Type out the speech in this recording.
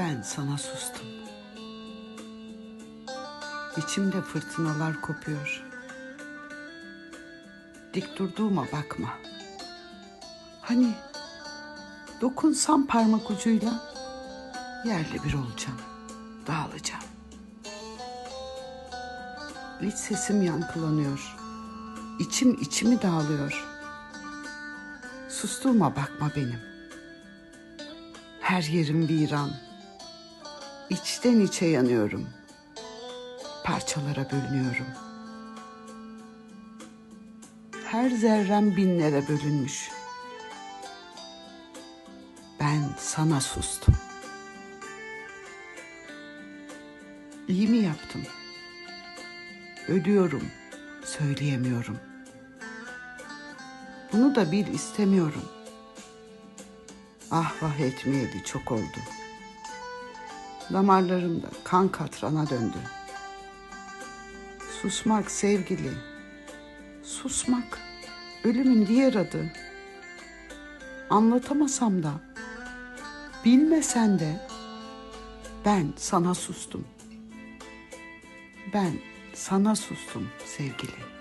Ben sana sustum. İçimde fırtınalar kopuyor. Dik durduğuma bakma. Hani dokunsam parmak ucuyla yerle bir olacağım, dağılacağım. İç sesim yankılanıyor. İçim içimi dağılıyor. Sustuğuma bakma benim. Her yerim viran. İçten içe yanıyorum. Parçalara bölünüyorum. Her zerrem binlere bölünmüş. Ben sana sustum. İyi mi yaptım? Ölüyorum, söyleyemiyorum. Bunu da bil istemiyorum. Ah vah etmeyeli çok oldu. Damarlarımda kan katrana döndü. Susmak sevgili. Susmak ölümün diğer adı. Anlatamasam da, bilmesen de ben sana sustum. Ben sana sustum sevgili.